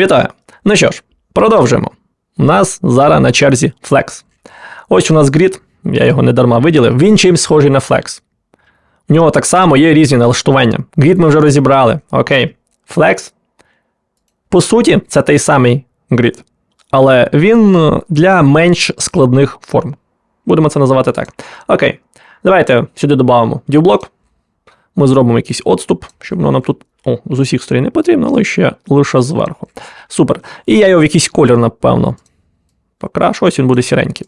Вітаю! Ну що ж, продовжуємо. У нас зараз на черзі Flex. Ось у нас грід, я його не дарма виділив, він чимсь схожий на Flex. У нього так само є різні налаштування. Грід ми вже розібрали. Окей. Flex. По суті, це той самий грід. Але він е, для менш складних форм. Будемо це називати так. Окей. Давайте сюди додамо дівблок. Ми зробимо якийсь отступ, щоб воно нам тут о, з усіх сторін не потрібно, але ще лише зверху. Супер. І я його в якийсь колір, напевно, покрашу. Ось він буде сіренький.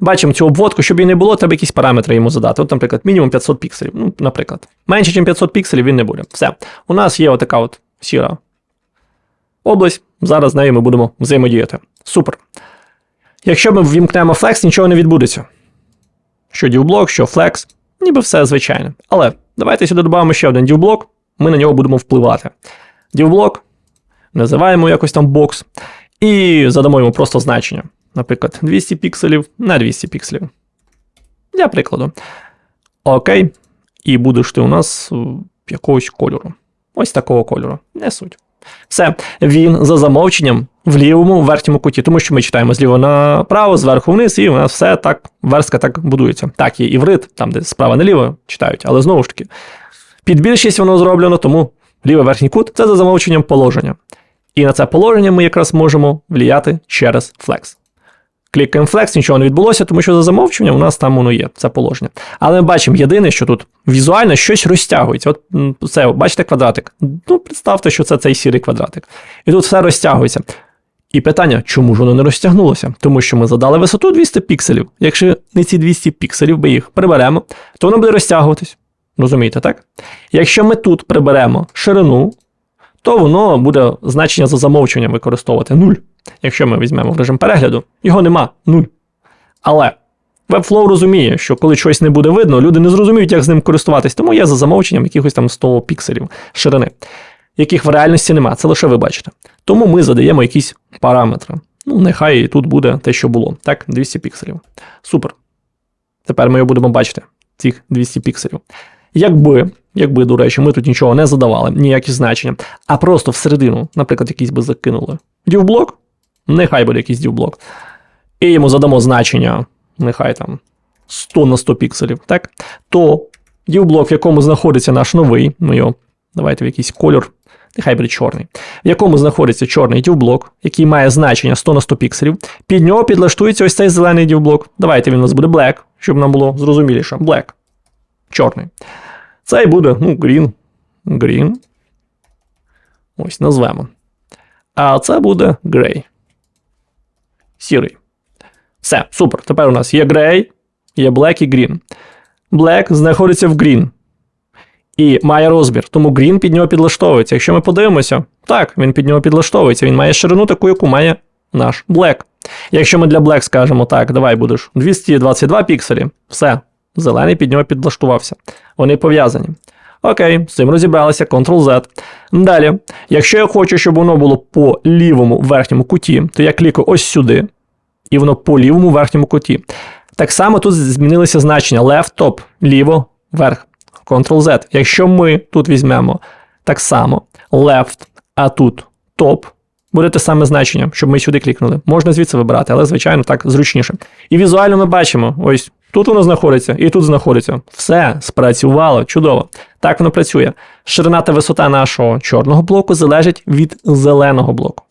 Бачимо цю обводку, щоб її не було, треба якісь параметри йому задати. От, наприклад, мінімум 500 пікселів. Ну, наприклад. Менше, ніж 500 пікселів він не буде. Все. У нас є отака от сіра область. Зараз з нею ми будемо взаємодіяти. Супер. Якщо ми ввімкнемо Flex, нічого не відбудеться. Що дівблок, що Flex, ніби все звичайне. Але давайте сюди додамо ще один дівблок, ми на нього будемо впливати. Дівблок, називаємо якось там бокс, і задамо йому просто значення. Наприклад, 200 пікселів на 200 пікселів. Для прикладу. Окей. І будеш ти у нас е, якогось кольору. Ось такого кольору. Не суть. Все, він за замовченням в лівому верхньому куті, тому що ми читаємо зліва направо, зверху вниз, і у нас все так, верстка так будується. Так, є іврит, там, де справа наліво читають, але знову ж таки, під більшість воно зроблено, тому лівий верхній кут це за замовченням положення. І на це положення ми якраз можемо вліяти через Flex. Клікаємо Flex, нічого не відбулося, тому що за замовченням у нас там воно є, це положення. Але ми бачимо єдине, що тут візуально щось розтягується. От це, бачите, квадратик. Ну, представте, що це цей сірий квадратик. І тут все розтягується. І питання, чому ж воно не розтягнулося? Тому що ми задали висоту 200 пікселів. Якщо не ці 200 пікселів ми їх приберемо, то воно буде розтягуватись. Розумієте, так? Якщо ми тут приберемо ширину, то воно буде значення за замовчуванням використовувати 0. Якщо ми візьмемо в режим перегляду, його нема 0. Але Webflow розуміє, що коли щось не буде видно, люди не зрозуміють, як з ним користуватись, тому є за замовченням якихось там 100 пікселів ширини, яких в реальності нема. Це лише ви бачите. Тому ми задаємо якісь параметри. Ну, нехай і тут буде те, що було. Так, 200 пікселів. Супер. Тепер ми його будемо бачити, цих 200 пікселів. Якби, якби, до речі, ми тут нічого не задавали, ніякі значення, а просто всередину, наприклад, якийсь би закинули дівблок, нехай буде якийсь дівблок, і йому задамо значення, нехай там 100 на 100 пікселів, так? То дівблок, в якому знаходиться наш новий, ну його, давайте в якийсь кольор, нехай буде чорний, в якому знаходиться чорний дівблок, який має значення 100 на 100 пікселів, під нього підлаштується ось цей зелений дівблок. Давайте він у нас буде black, щоб нам було зрозуміліше. Black. Чорний. Цей буде, ну, green. Green. Ось, назвемо. А це буде грей. Сірий. Все, супер. Тепер у нас є грей, є black і green. Black знаходиться в green. І має розмір, тому green під нього підлаштовується. Якщо ми подивимося, так, він під нього підлаштовується. Він має ширину таку, яку має наш black. Якщо ми для black скажемо так, давай будеш 222 пікселі, все, зелений під нього підлаштувався. Вони пов'язані. Окей, з цим розібралися, Ctrl-Z. Далі, якщо я хочу, щоб воно було по лівому верхньому куті, то я клікаю ось сюди, і воно по лівому верхньому куті. Так само тут змінилися значення left, top, ліво, верх. Ctrl-Z. Якщо ми тут візьмемо так само left, а тут top, буде те саме значення, щоб ми сюди клікнули. Можна звідси вибирати, але, звичайно, так зручніше. І візуально ми бачимо, ось тут воно знаходиться і тут знаходиться. Все спрацювало, чудово. Так воно працює. Ширина та висота нашого чорного блоку залежить від зеленого блоку.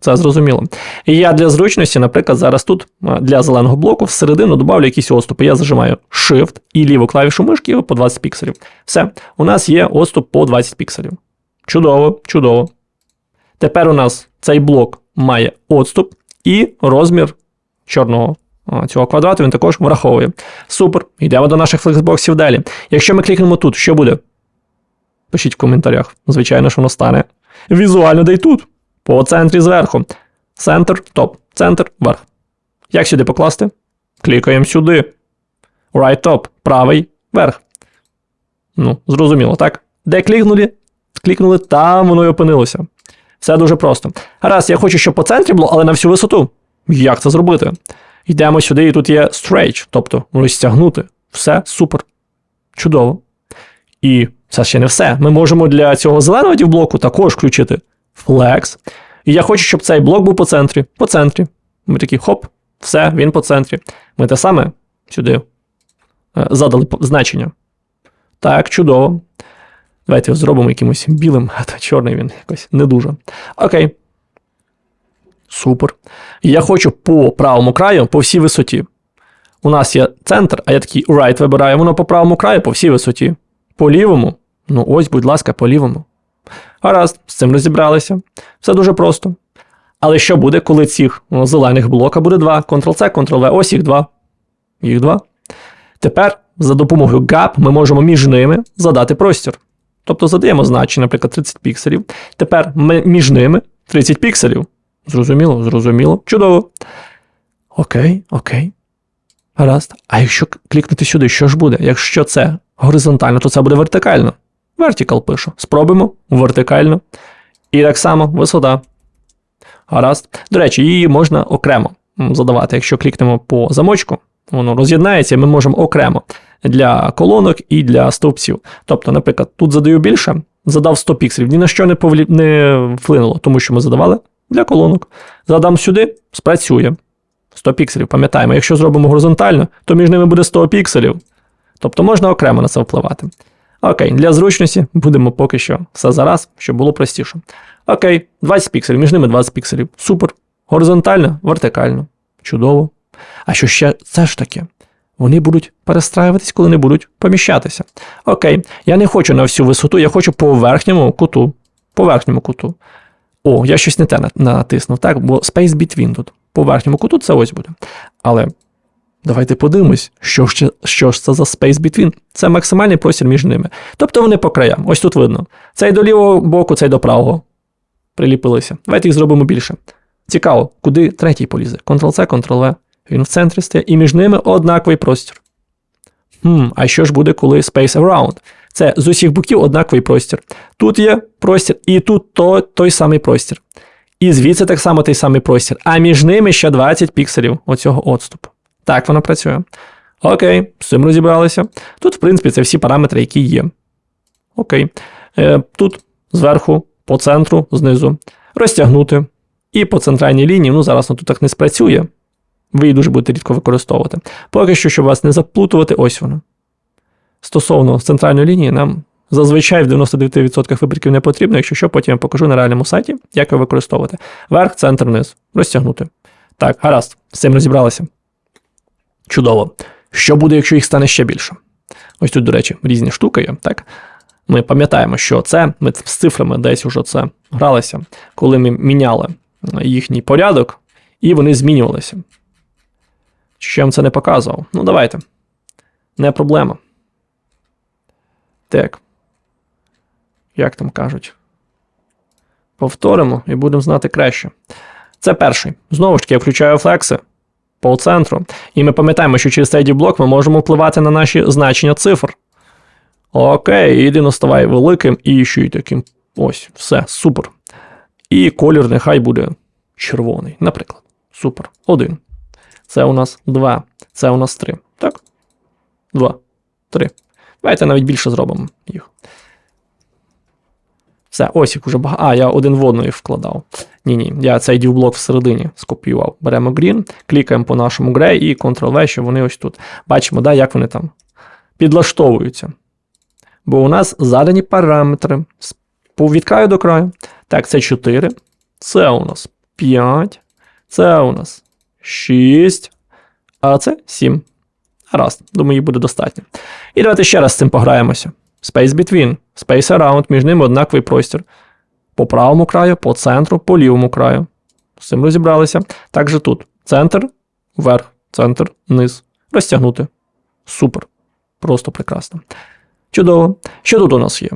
Це зрозуміло. І я для зручності, наприклад, зараз тут для зеленого блоку всередину додавлю якісь отступи. Я зажимаю Shift і ліву клавішу мишки по 20 пікселів. Все, у нас є отступ по 20 пікселів. Чудово, чудово. Тепер у нас цей блок має отступ і розмір чорного цього квадрату він також враховує. Супер. Йдемо до наших флексбоксів далі. Якщо ми клікнемо тут, що буде? Пишіть в коментарях. Звичайно, що воно стане. Візуально де й тут. По центрі зверху. Центр, топ. Центр, верх. Як сюди покласти? Клікаємо сюди. Right top, правий, верх. Ну, зрозуміло, так? Де клікнули? Клікнули, там воно і опинилося. Все дуже просто. Гаразд, я хочу, щоб по центрі було, але на всю висоту. Як це зробити? Йдемо сюди, і тут є stretch, тобто розтягнути. Все супер. Чудово. І це ще не все. Ми можемо для цього зеленого дівблоку також включити Flex. І я хочу, щоб цей блок був по центрі. По центрі. Ми такі хоп, все, він по центрі. Ми те саме сюди е, задали значення. Так, чудово. Давайте його зробимо якимось білим, а то чорний він якось не дуже. Окей. Супер. Я хочу по правому краю, по всій висоті. У нас є центр, а я такий right вибираю, воно по правому краю, по всій висоті. По лівому. Ну, ось, будь ласка, по лівому. Гаразд, з цим розібралися. Все дуже просто. Але що буде, коли цих ну, зелених блока буде два? Ctrl-C, Ctrl-V, ось їх два. Їх два. Тепер за допомогою gap ми можемо між ними задати простір. Тобто задаємо значення, наприклад, 30 пікселів. Тепер ми між ними 30 пікселів. Зрозуміло, зрозуміло. Чудово. Окей, окей. Гаразд. А якщо клікнути сюди, що ж буде? Якщо це горизонтально, то це буде вертикально. Vertical пишу. Спробуємо вертикально. І так само висота. Гаразд. До речі, її можна окремо задавати. Якщо клікнемо по замочку, воно роз'єднається, і ми можемо окремо для колонок і для стовпців. Тобто, наприклад, тут задаю більше, задав 100 пікселів, ні на що не, повлі... не вплинуло, тому що ми задавали для колонок. Задам сюди, спрацює. 100 пікселів, пам'ятаємо, якщо зробимо горизонтально, то між ними буде 100 пікселів. Тобто можна окремо на це впливати. Окей, для зручності будемо поки що все зараз, щоб було простіше. Окей, 20 пікселів, між ними 20 пікселів. Супер. Горизонтально, вертикально. Чудово. А що ще це ж таке? Вони будуть перестраюватись, коли не будуть поміщатися. Окей, я не хочу на всю висоту, я хочу по верхньому куту. По верхньому куту. О, я щось не те натиснув, так? Бо Space Between тут. По верхньому куту це ось буде. Але давайте подивимось, що ж, що ж це за Space Between. Це максимальний простір між ними. Тобто вони по краям. Ось тут видно. Цей до лівого боку, цей до правого. Приліпилися. Давайте їх зробимо більше. Цікаво, куди третій полізе? Ctrl-C, Ctrl-V. Він в центрі стає, і між ними однаковий простір. Хм, а що ж буде, коли Space Around? Це з усіх боків однаковий простір. Тут є простір, і тут то, той самий простір. І звідси так само той самий простір. А між ними ще 20 пікселів оцього отступу. Так воно працює. Окей, з цим розібралися. Тут, в принципі, це всі параметри, які є. Окей. Е, тут зверху, по центру, знизу, розтягнути. І по центральній лінії, ну зараз воно тут так не спрацює. Ви її дуже будете рідко використовувати. Поки що, щоб вас не заплутувати, ось воно. Стосовно центральної лінії, нам зазвичай в 99% випадків не потрібно, якщо що, потім я покажу на реальному сайті, як його використовувати. Верх, центр, низ. Розтягнути. Так, гаразд, з цим розібралися. Чудово. Що буде, якщо їх стане ще більше? Ось тут, до речі, різні штуки є, так? Ми пам'ятаємо, що це, ми з цифрами десь уже це гралися, коли ми міняли їхній порядок, і вони змінювалися. Ще я вам це не показував. Ну, давайте. Не проблема. Так. Як там кажуть? Повторимо і будемо знати краще. Це перший. Знову ж таки, я включаю флекси по центру. І ми пам'ятаємо, що через цей блок ми можемо впливати на наші значення цифр. Окей, єдино ставай великим і ще й таким. Ось, все, супер. І колір нехай буде червоний, наприклад. Супер. Один. Це у нас 2. Це у нас 3. Так? 2. 3. Давайте навіть більше зробимо їх. Все, ось їх уже багато. А, я один в одну їх вкладав. Ні-ні, я цей дівблок всередині скопіював. Беремо Green, клікаємо по нашому Grey і Ctrl-V, щоб вони ось тут. Бачимо, да, як вони там підлаштовуються. Бо у нас задані параметри від краю до краю. Так, це 4. Це у нас 5. Це у нас 6. А це 7. Гаразд, думаю, їх буде достатньо. І давайте ще раз з цим пограємося. Space Between, Space Around, між ними однаковий простір. По правому краю, по центру, по лівому краю. З цим розібралися. Також тут центр, вверх, центр, низ. Розтягнути. Супер. Просто прекрасно. Чудово. Що тут у нас є?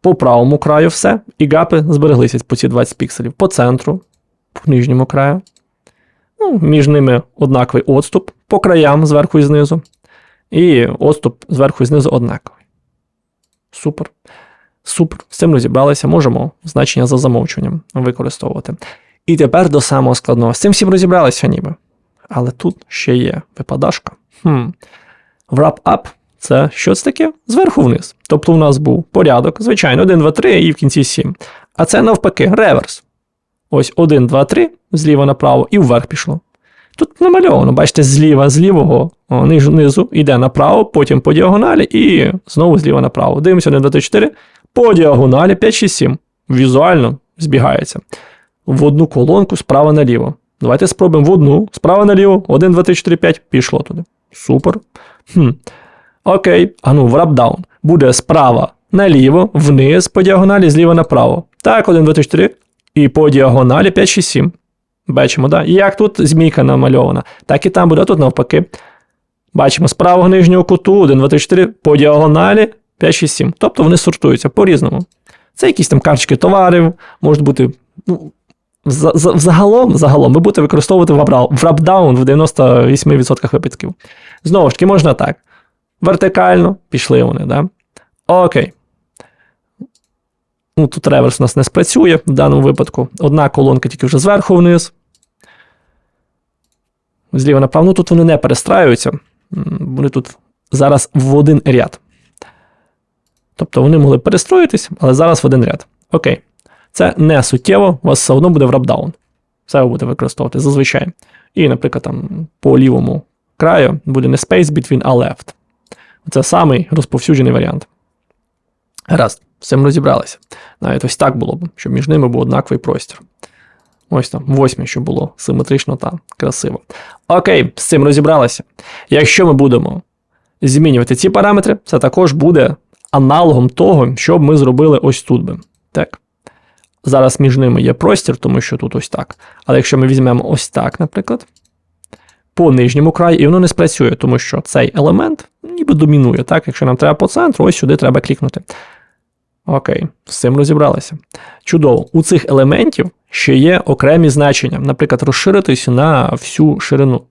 По правому краю все, і гапи збереглися по ці 20 пікселів. По центру, по нижньому краю. Ну, між ними однаковий отступ, по краям зверху і знизу. І отступ зверху і знизу однаковий. Супер. Супер. З цим розібралися, можемо значення за замовчуванням використовувати. І тепер до самого складного. З цим всім розібралися ніби. Але тут ще є випадашка. Хм. Wrap up це що це таке? Зверху вниз. Тобто у нас був порядок, звичайно, 1, 2, 3 і в кінці 7. А це навпаки, реверс. Ось 1, 2, 3, зліва направо і вверх пішло. Тут намальовано, бачите, зліва, з лівого низу йде направо, потім по діагоналі і знову зліва направо. Дивимося 1, 2, 3, 4. По діагоналі 5, 6, 7. Візуально збігається. В одну колонку справа наліво. Давайте спробуємо в одну, справа наліво, 1, 2, 3, 4, 5, пішло туди. Супер. Хм. Окей, а ну, в рапдаун. Буде справа наліво, вниз, по діагоналі, зліва направо. Так, 1, 2, 3, 4. І по діагоналі 5, 6, 7. Бачимо, да? І як тут змійка намальована, так і там буде, а тут навпаки. Бачимо з правого нижнього куту 1, 2, 3, 4, по діагоналі 5, 6, 7. Тобто вони сортуються по-різному. Це якісь там карточки товарів, можуть бути. Ну, за- за- Загалом, ви будете використовувати в рапдаун в 98% випадків. Знову ж таки, можна так. Вертикально пішли вони, да? Окей. Ну, тут реверс у нас не спрацює в даному випадку. Одна колонка тільки вже зверху вниз. Зліва направо. Ну, тут вони не перестраюються. Вони тут зараз в один ряд. Тобто вони могли перестроїтись, але зараз в один ряд. Окей. Це не суттєво, у вас все одно буде в рапдаун. Це ви будете використовувати зазвичай. І, наприклад, там по лівому краю буде не space between, а left. Це самий розповсюджений варіант. Гаразд, з цим розібралися. Навіть ось так було б, щоб між ними був однаковий простір. Ось там, восьмі, щоб було симетрично та красиво. Окей, з цим розібралися. Якщо ми будемо змінювати ці параметри, це також буде аналогом того, що б ми зробили ось тут би. Так. Зараз між ними є простір, тому що тут ось так. Але якщо ми візьмемо ось так, наприклад, по нижньому краю, і воно не спрацює, тому що цей елемент ніби домінує. Так? Якщо нам треба по центру, ось сюди треба клікнути. Окей, з цим розібралися. Чудово. У цих елементів ще є окремі значення, наприклад, розширитись на всю ширину.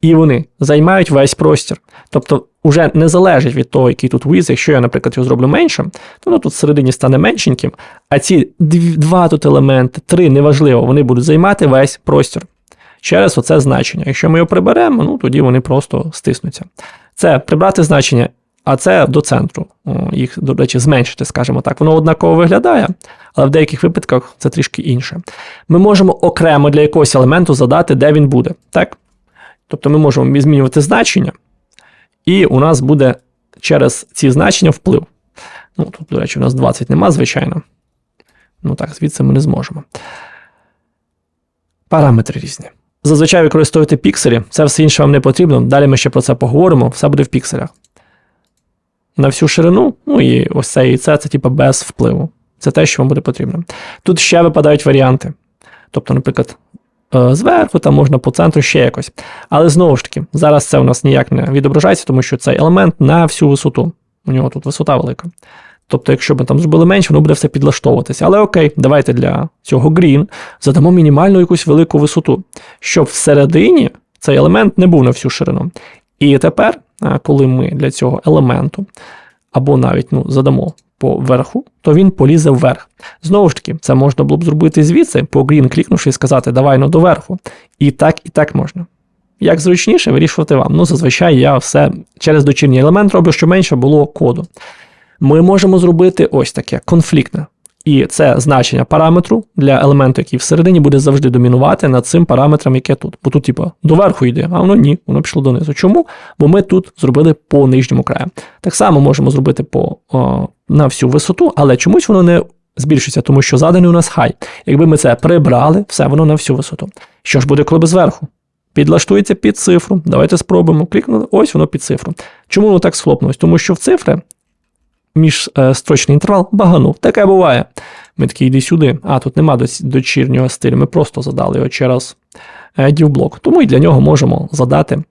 І вони займають весь простір. Тобто, вже не залежить від того, який тут width, якщо я, наприклад, його зроблю меншим, то воно тут всередині стане меншеньким, а ці два тут елементи, три, неважливо, вони будуть займати весь простір через оце значення. Якщо ми його приберемо, ну тоді вони просто стиснуться. Це прибрати значення, а це до центру. Їх, до речі, зменшити, скажімо так. Воно однаково виглядає, але в деяких випадках це трішки інше. Ми можемо окремо для якогось елементу задати, де він буде. Так? Тобто ми можемо змінювати значення, і у нас буде через ці значення вплив. Ну, тут, до речі, у нас 20 нема, звичайно. Ну так, звідси ми не зможемо. Параметри різні. Зазвичай використовуйте пікселі, це все інше вам не потрібно. Далі ми ще про це поговоримо, все буде в пікселях. На всю ширину, ну і ось це і це, це типу без впливу. Це те, що вам буде потрібно. Тут ще випадають варіанти. Тобто, наприклад, е, зверху, там можна по центру ще якось. Але знову ж таки, зараз це у нас ніяк не відображається, тому що цей елемент на всю висоту. У нього тут висота велика. Тобто, якщо ми там зробили менше, воно буде все підлаштовуватися. Але окей, давайте для цього green задамо мінімальну якусь велику висоту, щоб всередині цей елемент не був на всю ширину. І тепер, коли ми для цього елементу або навіть ну, задамо по верху, то він полізе вверх. Знову ж таки, це можна було б зробити звідси, по green клікнувши і сказати, давай ну доверху. І так, і так можна. Як зручніше, вирішувати вам. Ну, зазвичай я все через дочірній елемент роблю, щоб менше було коду. Ми можемо зробити ось таке конфліктне. І це значення параметру для елементу, який всередині буде завжди домінувати над цим параметром, яке тут. Бо тут, типу, доверху йде, а воно ні, воно пішло донизу. Чому? Бо ми тут зробили по нижньому краю. Так само можемо зробити по, о, на всю висоту, але чомусь воно не збільшується, тому що заданий у нас хай. Якби ми це прибрали, все воно на всю висоту. Що ж буде, коли зверху? Підлаштується під цифру. Давайте спробуємо. Клікнули, ось воно під цифру. Чому воно так схлопнулось? Тому що в цифри міжстрочний інтервал баганув. Таке буває. Ми такі йди сюди. А, тут нема дочірнього стилю. Ми просто задали його через е, div-блок. Тому і для нього можемо задати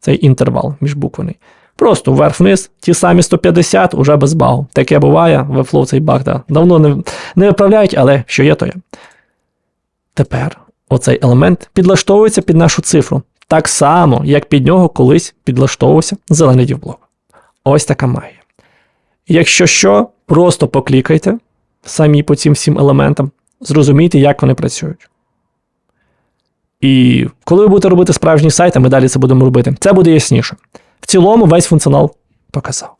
цей інтервал міжбуквений. Просто вверх-вниз, ті самі 150, уже без багу. Таке буває, Webflow цей баг да, давно не, не виправляють, але що є, то є. Тепер оцей елемент підлаштовується під нашу цифру. Так само, як під нього колись підлаштовувався зелений дівблок. Ось така магія. Якщо що, просто поклікайте самі по цим всім елементам, зрозумійте, як вони працюють. І коли ви будете робити справжній сайт, а ми далі це будемо робити, це буде ясніше. В цілому весь функціонал показав.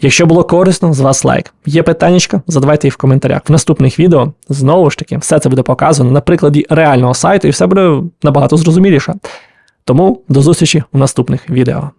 Якщо було корисно, з вас лайк. Є питаннячка, задавайте їх в коментарях. В наступних відео знову ж таки все це буде показано на прикладі реального сайту, і все буде набагато зрозуміліше. Тому до зустрічі в наступних відео.